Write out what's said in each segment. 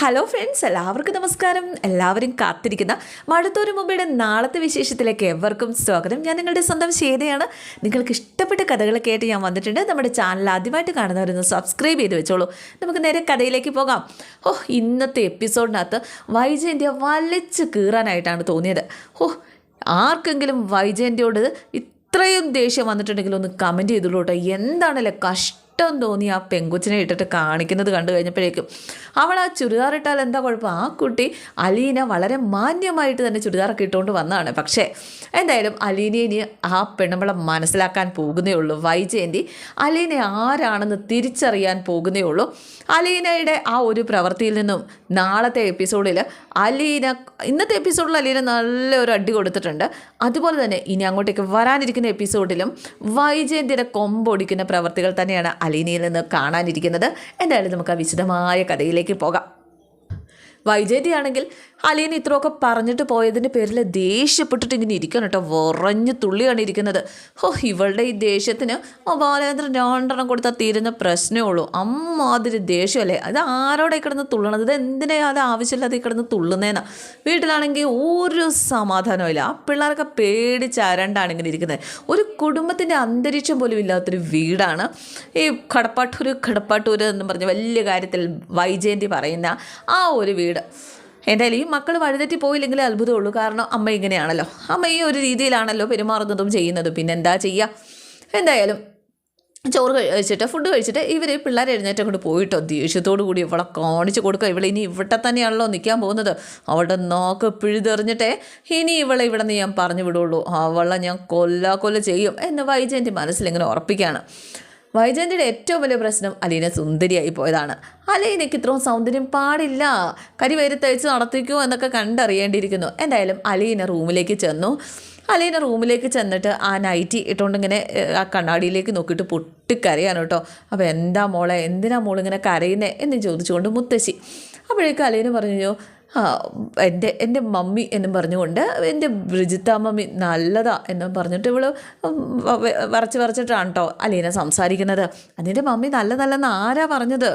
Hello friends എല്ലാവർക്കും നമസ്കാരം. എല്ലാവരും കാത്തിരിക്കുന്ന മഴത്തോരു മുമ്പയുടെ നാളത്തെ വിശേഷത്തിലേക്ക് എവർക്കും സ്വാഗതം. ഞാൻ നിങ്ങളുടെ സ്വന്തം ശേതയാണ് നിങ്ങൾക്ക് ഇഷ്ടപ്പെട്ട കഥകളൊക്കെ ആയിട്ട് ഞാൻ വന്നിട്ടുണ്ട്. നമ്മുടെ ചാനൽ ആദ്യമായിട്ട് കാണുന്നവരൊന്ന് സബ്സ്ക്രൈബ് ചെയ്ത് വെച്ചോളൂ. നമുക്ക് നേരെ കഥയിലേക്ക് പോകാം. ഓ ഇന്നത്തെ എപ്പിസോഡിനകത്ത് വൈജയന്ത്യ വലിച്ച് കീറാനായിട്ടാണ് തോന്നിയത്. ഓ ആർക്കെങ്കിലും വൈജയന്തിയോട് ഇത്രയും ദേഷ്യം വന്നിട്ടുണ്ടെങ്കിൽ ഒന്ന് കമന്റ് ചെയ്തോളൂ കേട്ടോ എന്താണല്ലേ കഷ്ടം? തോന്നി ആ പെങ്കുച്ചിനെ ഇട്ടിട്ട് കാണിക്കുന്നത് കണ്ടു കഴിഞ്ഞപ്പോഴേക്കും. അവൾ ആ ചുരിദാർ ഇട്ടാൽ എന്താ കുഴപ്പം? ആ കുട്ടി അലീന വളരെ മാന്യമായിട്ട് തന്നെ ചുരിദാറൊക്കെ ഇട്ടുകൊണ്ട് വന്നതാണ്. പക്ഷേ എന്തായാലും അലീനയെ ഇനി ആ പെണ്ണുമ്പളെ മനസ്സിലാക്കാൻ പോകുന്നേ ഉള്ളൂ. വൈജയന്തി അലീന ആരാണെന്ന് തിരിച്ചറിയാൻ പോകുന്നേ ഉള്ളൂ. അലീനയുടെ ആ ഒരു പ്രവൃത്തിയിൽ നിന്നും നാളത്തെ എപ്പിസോഡിൽ അലീന ഇന്നത്തെ എപ്പിസോഡിൽ അലീന നല്ല ഒരു അടി കൊടുത്തിട്ടുണ്ട്. അതുപോലെ തന്നെ ഇനി അങ്ങോട്ടേക്ക് വരാനിരിക്കുന്ന എപ്പിസോഡിലും വൈജയന്തിയുടെ കൊമ്പൊടിക്കുന്ന പ്രവർത്തികൾ തന്നെയാണ് അലീനയിൽ നിന്ന് കാണാനിരിക്കുന്നത്. എന്തായാലും നമുക്ക് ആ വിശദമായ കഥയിലേക്ക് പോകാം. വൈജയന്തി ആണെങ്കിൽ അലീന ഇത്രയൊക്കെ പറഞ്ഞിട്ട് പോയതിന്റെ പേരിൽ ദേഷ്യപ്പെട്ടിട്ട് ഇങ്ങനെ ഇരിക്കണം കേട്ടോ. വറഞ്ഞ് തുള്ളിയാണ് ഇരിക്കുന്നത്. ഓ ഇവളുടെ ഈ ദേഷ്യത്തിന് ബാലചന്ദ്രൻ രണ്ടെണ്ണം കൊടുത്താൽ തീരുന്ന പ്രശ്നമേ ഉള്ളൂ. അമ്മാതിരി ദേഷ്യമല്ലേ? അത് ആരോടെ കിടന്ന് തുള്ളണത്? ഇത് എന്തിനാ അത് ആവശ്യമില്ലാതെ കിടന്ന് തുള്ളുന്നേന്നാ? വീട്ടിലാണെങ്കിൽ ഒരു സമാധാനമില്ല ആ പിള്ളേരൊക്കെ പേടിച്ചാരണ്ടാണ് ഇങ്ങനെ ഇരിക്കുന്നത്. ഒരു കുടുംബത്തിന്റെ അന്തരീക്ഷം പോലും ഇല്ലാത്തൊരു വീടാണ്. ഈ കടപ്പാട്ടൂർ കടപ്പാട്ടൂർ എന്ന് പറഞ്ഞ വലിയ കാര്യത്തിൽ വൈജയന്തി പറയുന്ന ആ ഒരു വീട്. എന്തായാലും ഈ മക്കൾ വഴിതെറ്റി പോയില്ലെങ്കിലേ അത്ഭുതമുള്ളൂ. കാരണം അമ്മ ഇങ്ങനെയാണല്ലോ. അമ്മ ഈ ഒരു രീതിയിലാണല്ലോ പെരുമാറുന്നതും ചെയ്യുന്നതും. പിന്നെ എന്താ ചെയ്യുക എന്തായാലും ചോറ് കഴിച്ചിട്ട് ഫുഡ് കഴിച്ചിട്ട് ഇവർ പിള്ളേരെ എഴുന്നേറ്റ് അങ്ങോട്ട് പോയിട്ടോ ദേഷ്യത്തോടു കൂടി ഇവളെ കാണിച്ചു കൊടുക്കുക. ഇവളെ ഇനി ഇവിടെ തന്നെയാണല്ലോ നിൽക്കാൻ പോകുന്നത്. അവളുടെ നോക്ക് പിഴുതെറിഞ്ഞിട്ടേ ഇനി ഇവളെ ഇവിടെ നിന്ന് ഞാൻ പറഞ്ഞു വിടുള്ളൂ. അവളെ ഞാൻ കൊല്ല കൊല്ല ചെയ്യും എന്ന് വൈജയന്റെ മനസ്സിലിങ്ങനെ ഉറപ്പിക്കുകയാണ്. വൈജയന്തിയുടെ ഏറ്റവും വലിയ പ്രശ്നം അലീന സുന്ദരിയായി പോയതാണ്. അലീനയ്ക്ക് ഇത്രയും സൗന്ദര്യം പാടില്ല. കരിവേരി തയ്ച്ച് നടത്തിക്കുമോ എന്നൊക്കെ കണ്ടറിയേണ്ടിയിരിക്കുന്നു. എന്തായാലും അലീന റൂമിലേക്ക് ചെന്നു. അലീന റൂമിലേക്ക് ചെന്നിട്ട് ആ നൈറ്റി ഇട്ടുകൊണ്ട് ഇങ്ങനെ ആ കണ്ണാടിയിലേക്ക് നോക്കിയിട്ട് പൊട്ടിക്കരയാണ് കേട്ടോ. അപ്പോൾ എന്താ മോളെ? എന്തിനാ മോളിങ്ങനെ കരയുന്നേ? എന്ന് ചോദിച്ചുകൊണ്ട് മുത്തശ്ശി. അപ്പോഴേക്കും അലീന പറഞ്ഞു എന്റെ എന്റെ മമ്മി എന്നും പറഞ്ഞുകൊണ്ട് എന്റെ ബ്രിജിത്ത മമ്മി നല്ലതാ എന്ന് പറഞ്ഞിട്ട് ഇവൾ വരച്ച് വരച്ചിട്ടാണ് കേട്ടോ അലീന സംസാരിക്കുന്നത്. അതിന്റെ മമ്മി നല്ല നല്ലതല്ലെന്ന് ആരാ പറഞ്ഞത്?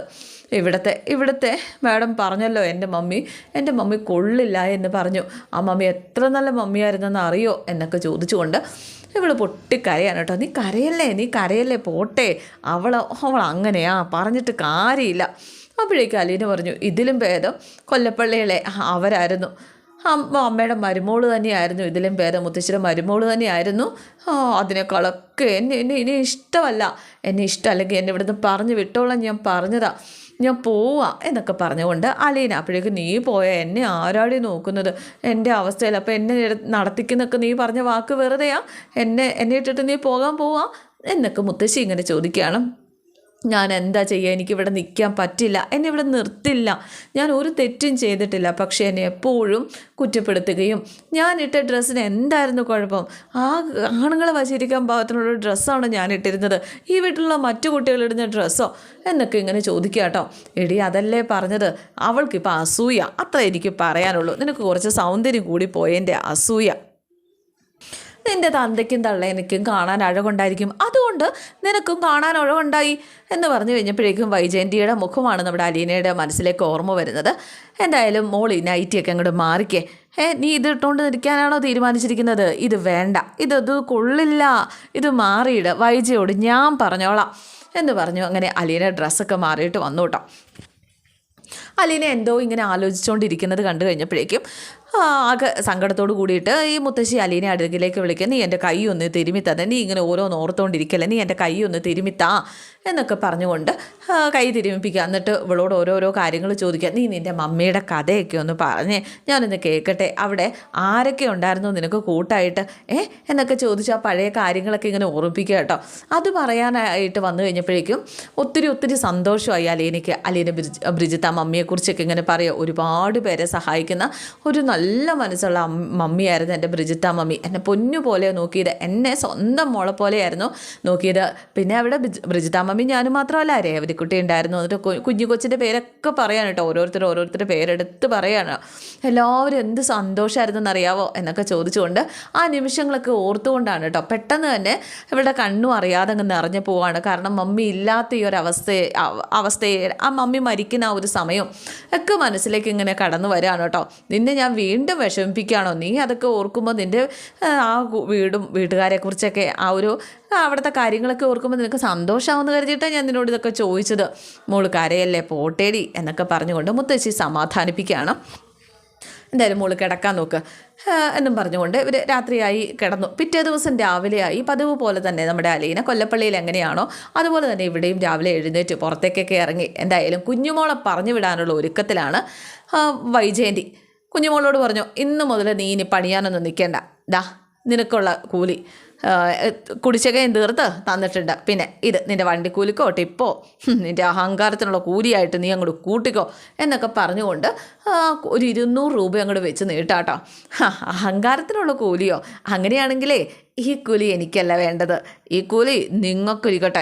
ഇവിടുത്തെ ഇവിടുത്തെ മാഡം പറഞ്ഞല്ലോ എന്റെ മമ്മി. എന്റെ മമ്മി കൊള്ളില്ല എന്ന് പറഞ്ഞു. ആ മമ്മി എത്ര നല്ല മമ്മിയായിരുന്നെന്ന് അറിയോ എന്നൊക്കെ ചോദിച്ചുകൊണ്ട് ഇവൾ പൊട്ടിക്കരയാണ് കേട്ടോ നീ കരയല്ലേ നീ കരയല്ലേ പോട്ടെ. അവൾ അവൾ അങ്ങനെയാ പറഞ്ഞിട്ട് കാര്യമില്ല. അപ്പോഴേക്കും അലീന പറഞ്ഞു ഇതിലും ഭേദം. കൊല്ലപ്പള്ളികളെ അവരായിരുന്നു. അമ്മ അമ്മയുടെ മരുമോൾ തന്നെയായിരുന്നു. ഇതിലും ഭേദം. മുത്തശ്ശിയുടെ മരുമോൾ തന്നെയായിരുന്നു. അതിനേക്കാളൊക്കെ എന്നെ എന്നെ ഇനി ഇഷ്ടമല്ല. എന്നെ ഇഷ്ടമല്ലെങ്കിൽ എന്നെ ഇവിടുന്ന് പറഞ്ഞു വിട്ടോളാം ഞാൻ പറഞ്ഞതാ. ഞാൻ പോവാ എന്നൊക്കെ പറഞ്ഞുകൊണ്ട് അലീന അപ്പോഴേക്ക് നീ പോയ എന്നെ ആരാടി നോക്കുന്നത്? എന്റെ അവസ്ഥയിൽ അപ്പോൾ എന്നെ നടത്തിക്കുന്നൊക്കെ നീ പറഞ്ഞ വാക്ക് വെറുതെയാ? എന്നെ എന്നെ ഇട്ടിട്ട് നീ പോകാൻ പോവാ? എന്നൊക്കെ മുത്തശ്ശി ഇങ്ങനെ ചോദിക്കുകയാണ്. ഞാൻ എന്താ ചെയ്യുക എനിക്കിവിടെ നിൽക്കാൻ പറ്റില്ല. എന്നെ ഇവിടെ നിർത്തില്ല. ഞാൻ ഒരു തെറ്റും ചെയ്തിട്ടില്ല. പക്ഷേ എന്നെ എപ്പോഴും കുറ്റപ്പെടുത്തുകയും ഞാൻ ഇട്ട ഡ്രസ്സിന് എന്തായിരുന്നു കുഴപ്പം? ആ ആണുങ്ങളെ വശീകരിക്കാൻ പാകത്തിനുള്ള ഡ്രസ്സാണ് ഞാൻ ഇട്ടിരുന്നത്. ഈ വീട്ടിലുള്ള മറ്റു കുട്ടികളിടുന്ന ഡ്രസ്സോ? എന്നൊക്കെ ഇങ്ങനെ ചോദിക്കുക കേട്ടോ. എടി അതല്ലേ പറഞ്ഞത്? അവൾക്കിപ്പോൾ അസൂയ. അത്ര എനിക്ക് പറയാനുള്ളൂ. നിനക്ക് കുറച്ച് സൗന്ദര്യം കൂടി പോയതിന്റെ അസൂയ. നിന്റെ തന്തയ്ക്കും തള്ളേനയ്ക്കും കാണാൻ അഴകുണ്ടായിരിക്കും. അതുകൊണ്ട് നിനക്കും കാണാൻ അഴകുണ്ടായി എന്ന് പറഞ്ഞു കഴിഞ്ഞപ്പോഴേക്കും വൈജയന്തിയുടെ മുഖമാണ് നമ്മുടെ അലീനയുടെ മനസ്സിലേക്ക് ഓർമ്മ വരുന്നത്. എന്തായാലും മോൾ ഈ നൈറ്റിയൊക്കെ അങ്ങോട്ട് മാറിക്കേ. ഏ നീ ഇത് ഇട്ടുകൊണ്ട് നിൽക്കാനാണോ തീരുമാനിച്ചിരിക്കുന്നത്? ഇത് വേണ്ട. ഇത് ഇത് കൊള്ളില്ല. ഇത് മാറിയിട്. വൈജയോട് ഞാൻ പറഞ്ഞോളാം എന്ന് പറഞ്ഞു അങ്ങനെ അലീന ഡ്രസ്സൊക്കെ മാറിയിട്ട് വന്നു കേട്ടോ. അലീന എന്തോ ഇങ്ങനെ ആലോചിച്ചുകൊണ്ടിരിക്കുന്നത് കണ്ടു കഴിഞ്ഞപ്പോഴേക്കും ആകെ സങ്കടത്തോട് കൂടിയിട്ട് ഈ മുത്തശ്ശി അലീനെ അടുക്കിലേക്ക് വിളിക്കുക നീ എന്റെ കൈ ഒന്ന് തിരുമിത്താ നീ ഇങ്ങനെ ഓരോന്ന് ഓർത്തുകൊണ്ടിരിക്കല്ലേ നീ എന്റെ കൈ ഒന്ന് തിരുമിത്താ എന്നൊക്കെ പറഞ്ഞുകൊണ്ട് കൈ തിരുമിപ്പിക്കുക എന്നിട്ട് ഇവളോട് ഓരോരോ കാര്യങ്ങൾ ചോദിക്കുക. നീ നിന്റെ മമ്മിയുടെ കഥയൊക്കെ ഒന്ന് പറഞ്ഞേ. ഞാനൊന്ന് കേൾക്കട്ടെ. അവിടെ ആരൊക്കെ ഉണ്ടായിരുന്നു? നിനക്ക് കൂട്ടായിട്ട് ഏ? എന്നൊക്കെ ചോദിച്ചാൽ പഴയ കാര്യങ്ങളൊക്കെ ഇങ്ങനെ ഓർമ്മിപ്പിക്കുക കേട്ടോ. അത് പറയാനായിട്ട് വന്നു കഴിഞ്ഞപ്പോഴേക്കും ഒത്തിരി ഒത്തിരി സന്തോഷമായി അലീനയ്ക്ക്. അലീന ബ്രിജ് ബ്രിജിത്ത മമ്മിയെക്കുറിച്ചൊക്കെ ഇങ്ങനെ പറയുക. ഒരുപാട് പേരെ സഹായിക്കുന്ന ഒരു നല്ല നല്ല മനസ്സുള്ള മമ്മിയായിരുന്നു എന്റെ ബ്രിജിത്ത മമ്മി. എന്നെ പൊന്നു പോലെ നോക്കിയത്. എന്നെ സ്വന്തം മോളെ പോലെയായിരുന്നു നോക്കിയത്. പിന്നെ അവിടെ ബ്രിജ്- ബ്രിജിത്ത മമ്മി ഞാനും മാത്രമല്ല. രേവതിക്കുട്ടി ഉണ്ടായിരുന്നു. എന്നിട്ട് കുഞ്ഞു കൊച്ചിന്റെ പേരൊക്കെ പറയാണ് കേട്ടോ. ഓരോരുത്തർ ഓരോരുത്തരുടെ പേരെടുത്ത് പറയാണ്. എല്ലാവരും എന്ത് സന്തോഷമായിരുന്നു എന്നറിയാവോ എന്നൊക്കെ ചോദിച്ചുകൊണ്ട് ആ നിമിഷങ്ങളൊക്കെ ഓർത്തുകൊണ്ടാണ് കേട്ടോ. പെട്ടെന്ന് തന്നെ ഇവളുടെ കണ്ണും അറിയാതെ അങ്ങ് നിറഞ്ഞു പോവാണ്. കാരണം മമ്മി ഇല്ലാത്ത ഈ ഒരു അവസ്ഥയെ അവ- അവസ്ഥയെ ആ മമ്മി മരിക്കുന്ന ആ ഒരു സമയം ഒക്കെ മനസ്സിലേക്ക് ഇങ്ങനെ കടന്നു വരികയാണ് കേട്ടോ. നിന്നെ ഞാൻ വീണ്ടും വിഷമിപ്പിക്കുകയാണോ? നീ അതൊക്കെ ഓർക്കുമ്പോൾ നിന്റെ ആ, വീടും വീട്ടുകാരെക്കുറിച്ചൊക്കെ ആ ഒരു അവിടുത്തെ കാര്യങ്ങളൊക്കെ ഓർക്കുമ്പോൾ നിനക്ക് സന്തോഷമാവെന്ന് കരുതിയിട്ടാണ് ഞാൻ നിന്നോട് ഇതൊക്കെ ചോദിച്ചത്. മോൾ കരയല്ലേ പോട്ടേടി എന്നൊക്കെ പറഞ്ഞുകൊണ്ട് മുത്തശ്ശി സമാധാനിപ്പിക്കുകയാണ്. എന്തായാലും മോൾ കിടക്കാൻ നോക്ക്. എന്നും പറഞ്ഞുകൊണ്ട് ഇവർ രാത്രിയായി കിടന്നു. പിറ്റേ ദിവസം രാവിലെയായി. പതിവ് പോലെ തന്നെ നമ്മുടെ അലീന കൊല്ലപ്പള്ളിയിൽ എങ്ങനെയാണോ അതുപോലെ തന്നെ ഇവിടെയും രാവിലെ എഴുന്നേറ്റ് പുറത്തേക്കൊക്കെ ഇറങ്ങി. എന്തായാലും കുഞ്ഞുമോളെ പറഞ്ഞു വിടാനുള്ള ഒരുക്കത്തിലാണ് വൈജയന്തി. കുഞ്ഞുമോളോട് പറഞ്ഞു ഇന്നു മുതൽ നീ ഇനി പണിയാനൊന്നും നിൽക്കേണ്ട. ദാ നിനക്കുള്ള കൂലി. കുടിശ്ശികയും തീർത്ത് തന്നിട്ടുണ്ട്. പിന്നെ ഇത് നിന്റെ വണ്ടിക്കൂലിക്കോ ടിപ്പോ നിന്റെ അഹങ്കാരത്തിനുള്ള കൂലിയായിട്ട് നീ അങ്ങോട്ട് കൂട്ടിക്കോ എന്നൊക്കെ പറഞ്ഞുകൊണ്ട് ഒരു ഇരുന്നൂറ് രൂപ അങ്ങോട്ട് വെച്ച് നീട്ടാട്ടോ. അഹങ്കാരത്തിനുള്ള കൂലിയോ? അങ്ങനെയാണെങ്കിലേ ഈ കൂലി എനിക്കല്ല വേണ്ടത്. ഈ കൂലി നിങ്ങൾക്കൊരിക്കട്ടെ.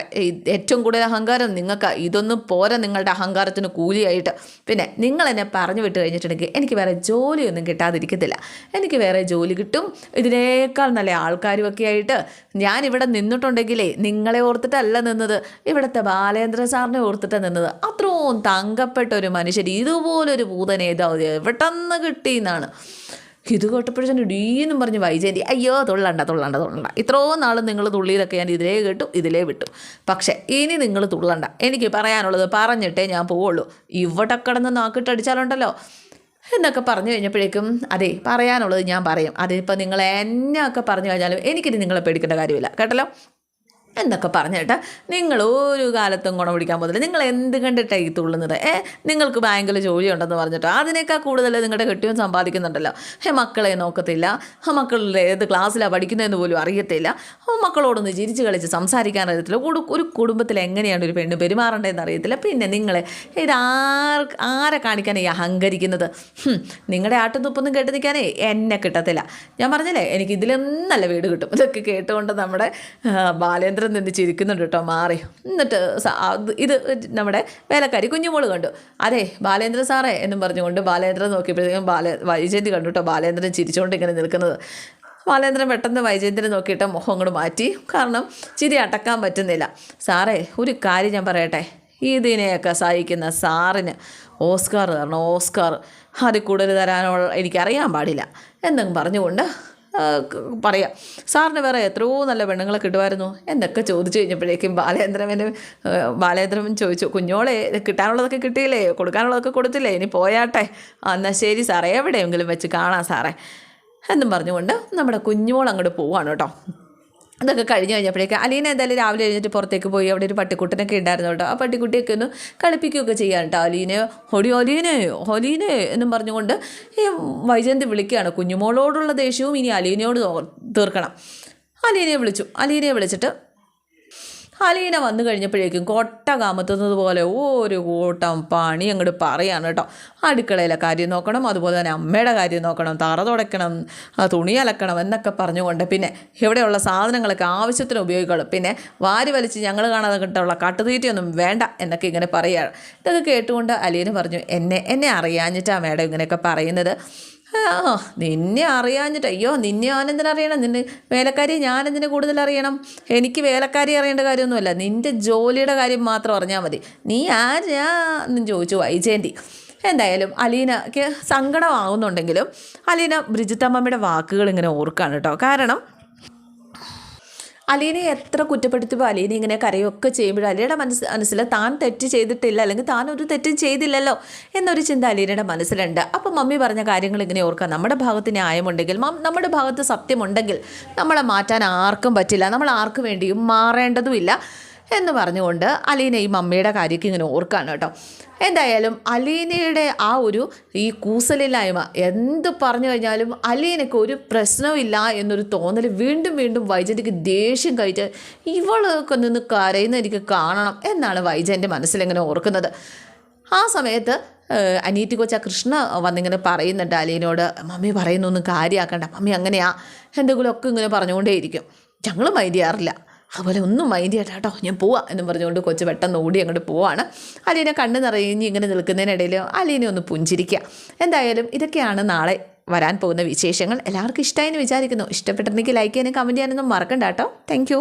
ഏറ്റവും കൂടുതൽ അഹങ്കാരം നിങ്ങൾക്ക് ഇതൊന്നും പോരാ നിങ്ങളുടെ അഹങ്കാരത്തിന് കൂലിയായിട്ട്. പിന്നെ നിങ്ങൾ എന്നെ പറഞ്ഞു വിട്ട് കഴിഞ്ഞിട്ടുണ്ടെങ്കിൽ എനിക്ക് വേറെ ജോലിയൊന്നും കിട്ടാതിരിക്കത്തില്ല. എനിക്ക് വേറെ ജോലി കിട്ടും. ഇതിനേക്കാൾ നല്ല ആൾക്കാരും ഒക്കെ ആയിട്ട് ഞാൻ ഇവിടെ നിന്നിട്ടുണ്ടെങ്കിലേ നിങ്ങളെ ഓർത്തിട്ടല്ല നിന്നത്. ഇവിടുത്തെ ബാലേന്ദ്ര സാറിനെ ഓർത്തിട്ടാണ് നിന്നത്. അത്രയും തങ്കപ്പെട്ട ഒരു മനുഷ്യർ ഇതുപോലൊരു ഭൂതനേതാവ് എവിടെന്ന് കിട്ടിയെന്നാണ്. ഇത് കേട്ടപ്പോഴത്തേന് ഡീന്നും പറഞ്ഞ് വൈജയന്തി അയ്യോ തുള്ളണ്ട തുള്ളണ്ട തുള്ളണ്ട. ഇത്രയും നാൾ നിങ്ങൾ തുള്ളിയതൊക്കെ ഞാൻ ഇതിലേ കേട്ടു ഇതിലേ വിട്ടു. പക്ഷേ ഇനി നിങ്ങൾ തുള്ളണ്ട. എനിക്ക് പറയാനുള്ളത് പറഞ്ഞിട്ടേ ഞാൻ പോവുള്ളൂ. ഇവിടെ കിടന്ന് നാക്കിട്ടടിച്ചാലുണ്ടല്ലോ. എന്നൊക്കെ പറഞ്ഞു കഴിഞ്ഞപ്പോഴേക്കും അതെ പറയാനുള്ളത് ഞാൻ പറയും. അതിപ്പോൾ നിങ്ങൾ എന്നെ ഒക്കെ പറഞ്ഞു കഴിഞ്ഞാലും എനിക്കിത് നിങ്ങളെ പേടിക്കേണ്ട കാര്യമില്ല. കേട്ടല്ലോ? എന്നൊക്കെ പറഞ്ഞിട്ട് നിങ്ങൾ ഒരു കാലത്തും ഗുണം പിടിക്കാൻ പോകുന്നില്ല. നിങ്ങൾ എന്ത് കണ്ടിട്ടാണ് ഈ തുള്ളുന്നത്? ഏ നിങ്ങൾക്ക് ബാങ്കിൽ ജോലി ഉണ്ടെന്ന് പറഞ്ഞിട്ടോ അതിനേക്കാൾ കൂടുതൽ നിങ്ങളുടെ കെട്ടിയും സമ്പാദിക്കുന്നുണ്ടല്ലോ. ഹേ മക്കളെ നോക്കത്തില്ല. മക്കളുടെ ഏത് ക്ലാസ്സിലാണ് പഠിക്കുന്നതെന്ന് പോലും അറിയത്തില്ല. മക്കളോടൊന്ന് ചിരിച്ച് കളിച്ച് സംസാരിക്കാൻ അറിയത്തില്ല. ഒരു കുടുംബത്തിൽ എങ്ങനെയാണ് ഒരു പെണ്ണ് പെരുമാറേണ്ടതെന്ന് അറിയത്തില്ല. പിന്നെ നിങ്ങൾ ഇത് ആർ ആരെ കാണിക്കാനേ അഹങ്കരിക്കുന്നത്? നിങ്ങളുടെ ആട്ടും തുപ്പൊന്നും കേട്ട് നിൽക്കാനേ എന്നെ കിട്ടത്തില്ല. ഞാൻ പറഞ്ഞില്ലേ എനിക്ക് ഇതിലൊന്നല്ല വീട് കിട്ടും. ഇതൊക്കെ കേട്ടുകൊണ്ട് നമ്മുടെ ആ, ബാലേന്ദ്രൻ നിന്ന് ചിരിക്കുന്നുണ്ട് കേട്ടോ മാറി. എന്നിട്ട് ഇത് നമ്മുടെ വേലക്കാരി കുഞ്ഞുമോൾ കണ്ടു. അതെ ബാലേന്ദ്രൻ സാറേ എന്നും പറഞ്ഞുകൊണ്ട് ബാലേന്ദ്രൻ നോക്കിയപ്പോഴത്തേക്കും ബാല വൈജയന്തി കണ്ടു കേട്ടോ ബാലേന്ദ്രൻ ചിരിച്ചുകൊണ്ട് ഇങ്ങനെ നിൽക്കുന്നത്. ബാലേന്ദ്രൻ പെട്ടെന്ന് വൈജയന്തിനെ നോക്കിയിട്ട് മുഖം അങ്ങോട്ട് മാറ്റി. കാരണം ചിരി അടക്കാൻ പറ്റുന്നില്ല. സാറേ ഒരു കാര്യം ഞാൻ പറയട്ടെ? ഇതിനെയൊക്കെ സഹായിക്കുന്ന സാറിന് ഓസ്കാർ തരണം. ഓസ്കാർ അതിൽ കൂടുതൽ തരാനുള്ള എനിക്കറിയാൻ പാടില്ല. എന്നും പറഞ്ഞുകൊണ്ട് പറയാം സാറിന് വേറെ എത്രയോ നല്ല പെണ്ണുങ്ങളെ കിട്ടുമായിരുന്നു. എന്നൊക്കെ ചോദിച്ചു കഴിഞ്ഞപ്പോഴേക്കും ബാലേന്ദ്രവന് ബാലേന്ദ്രവൻ ചോദിച്ചു കുഞ്ഞോളെ കിട്ടാനുള്ളതൊക്കെ കിട്ടിയില്ലേ? കൊടുക്കാനുള്ളതൊക്കെ കൊടുത്തില്ലേ? ഇനി പോയാട്ടെ. എന്നാൽ ശരി സാറേ എവിടെയെങ്കിലും വെച്ച് കാണാം സാറേ. എന്നും പറഞ്ഞുകൊണ്ട് നമ്മുടെ കുഞ്ഞുമോൾ അങ്ങോട്ട് പോവാണ് കേട്ടോ. ഇതൊക്കെ കഴിഞ്ഞ് കഴിഞ്ഞപ്പോഴേക്ക് അലീന എന്തായാലും രാവിലെ എഴുന്നേറ്റ് പുറത്തേക്ക് പോയി അവിടെ ഒരു പട്ടിക്കുട്ടനൊക്കെ ഉണ്ടായിരുന്നു കേട്ടോ. ആ പട്ടിക്കുട്ടിയൊക്കെ ഒന്ന് കളിപ്പിക്കുകയൊക്കെ ചെയ്യാൻ കേട്ടോ. അലീനെ ഹൊടി ഒലീനെ ഒലീനെ എന്നും പറഞ്ഞുകൊണ്ട് ഈ വൈജയന്തി വിളിക്കുകയാണ്. കുഞ്ഞുമോളോടുള്ള ദേഷ്യവും ഇനി അലീനയോട് തീർക്കണം. അലീനയെ വിളിച്ചു. അലീനയെ വിളിച്ചിട്ട് അലീന വന്നു കഴിഞ്ഞപ്പോഴേക്കും കൊട്ട കാമത്തുന്നത് പോലെ ഒരു കൂട്ടം പണി അങ്ങോട്ട് പറയാണ് കേട്ടോ. അടുക്കളയിലെ കാര്യം നോക്കണം അതുപോലെ തന്നെ അമ്മയുടെ കാര്യം നോക്കണം തറ തുടയ്ക്കണം തുണി അലക്കണം എന്നൊക്കെ പറഞ്ഞുകൊണ്ട് പിന്നെ ഇവിടെയുള്ള സാധനങ്ങളൊക്കെ ആവശ്യത്തിന് ഉപയോഗിക്കണം പിന്നെ വാരി വലിച്ച് ഞങ്ങൾ കാണാതെ കിട്ടുള്ള കട്ടുതീറ്റിയൊന്നും വേണ്ട എന്നൊക്കെ ഇങ്ങനെ പറയുകയാണ്. ഇതൊക്കെ കേട്ടുകൊണ്ട് അലീന പറഞ്ഞു എന്നെ എന്നെ അറിയാഞ്ഞിട്ടാണ് മേഡം ഇങ്ങനെയൊക്കെ പറയുന്നത്. ആ നിന്നെ അറിയാഞ്ഞിട്ട് അയ്യോ നിന്നെ ഞാനെന്തിനു അറിയണം? നിന്നെ വേലക്കാരി ഞാനെന്തിനെ കൂടുതൽ അറിയണം? എനിക്ക് വേലക്കാരി അറിയേണ്ട കാര്യമൊന്നുമല്ല. നിന്റെ ജോലിയുടെ കാര്യം മാത്രം അറിഞ്ഞാൽ മതി. നീ ആരാ? എന്നും ചോദിച്ചു വൈജയന്തി. എന്തായാലും അലീനയ്ക്ക് സങ്കടമാകുന്നുണ്ടെങ്കിലും അലീന ബ്രിജിത്തമ്മയുടെ വാക്കുകൾ ഇങ്ങനെ ഓർക്കാണ് കേട്ടോ. കാരണം അലീനെ എത്ര കുറ്റപ്പെടുത്തുമ്പോൾ അലീന ഇങ്ങനെ കരയൊക്കെ ചെയ്യുമ്പോഴും അലിയുടെ മനസ്സ് മനസ്സിൽ താൻ തെറ്റ് ചെയ്തിട്ടില്ല അല്ലെങ്കിൽ താൻ ഒരു തെറ്റും ചെയ്തില്ലല്ലോ എന്നൊരു ചിന്ത അലീനയുടെ മനസ്സിലുണ്ട്. അപ്പം മമ്മി പറഞ്ഞ കാര്യങ്ങൾ ഇങ്ങനെ ഓർക്കുക. നമ്മുടെ ഭാഗത്ത് ന്യായമുണ്ടെങ്കിൽ നമ്മുടെ ഭാഗത്ത് സത്യമുണ്ടെങ്കിൽ നമ്മളെ മാറ്റാൻ ആർക്കും പറ്റില്ല. നമ്മൾ ആർക്കു വേണ്ടിയും മാറേണ്ടതുമില്ല. എന്ന് പറഞ്ഞുകൊണ്ട് അലീന ഈ മമ്മിയുടെ കാര്യമൊക്കെ ഇങ്ങനെ ഓർക്കാണ് കേട്ടോ. എന്തായാലും അലീനയുടെ ആ ഒരു ഈ കൂസലില്ലായ്മ എന്ത് പറഞ്ഞു കഴിഞ്ഞാലും അലീനയ്ക്ക് ഒരു പ്രശ്നമില്ല എന്നൊരു തോന്നൽ വീണ്ടും വീണ്ടും വൈജന്റിക്ക് ദേഷ്യം കഴിച്ച് ഇവളൊക്കെ നിന്ന് കരയുന്ന എനിക്ക് കാണണം എന്നാണ് വൈജന്റെ മനസ്സിലിങ്ങനെ ഓർക്കുന്നത്. ആ സമയത്ത് അനീറ്റി കൊച്ച കൃഷ്ണ വന്നിങ്ങനെ പറയുന്നുണ്ട് അലീനോട് മമ്മി പറയുന്നൊന്നും കാര്യമാക്കണ്ട മമ്മി അങ്ങനെയാ എന്തെങ്കിലുമൊക്കെ ഇങ്ങനെ പറഞ്ഞുകൊണ്ടേയിരിക്കും. ഞങ്ങൾ മൈൻഡ് അതുപോലെ ഒന്നും മൈൻഡ് ചെയ്യട്ടെ കേട്ടോ. ഞാൻ പോവാ എന്ന് പറഞ്ഞുകൊണ്ട് കൊച്ചു പെട്ടെന്ന് ഓടി അങ്ങോട്ട് പോവാണ്. അലീനെ കണ്ണ് നിറഞ്ഞ് ഇങ്ങനെ നിൽക്കുന്നതിനിടയിൽ അലീനെ ഒന്ന് പുഞ്ചിരിക്കുക. എന്തായാലും ഇതൊക്കെയാണ് നാളെ വരാൻ പോകുന്ന വിശേഷങ്ങൾ. എല്ലാവർക്കും ഇഷ്ടമായി എന്ന് വിചാരിക്കുന്നു. ഇഷ്ടപ്പെട്ടിട്ടുണ്ടെങ്കിൽ ലൈക്ക് ചെയ്യാനും കമന്റ് ചെയ്യാനൊന്നും മറക്കണ്ട കേട്ടോ. താങ്ക്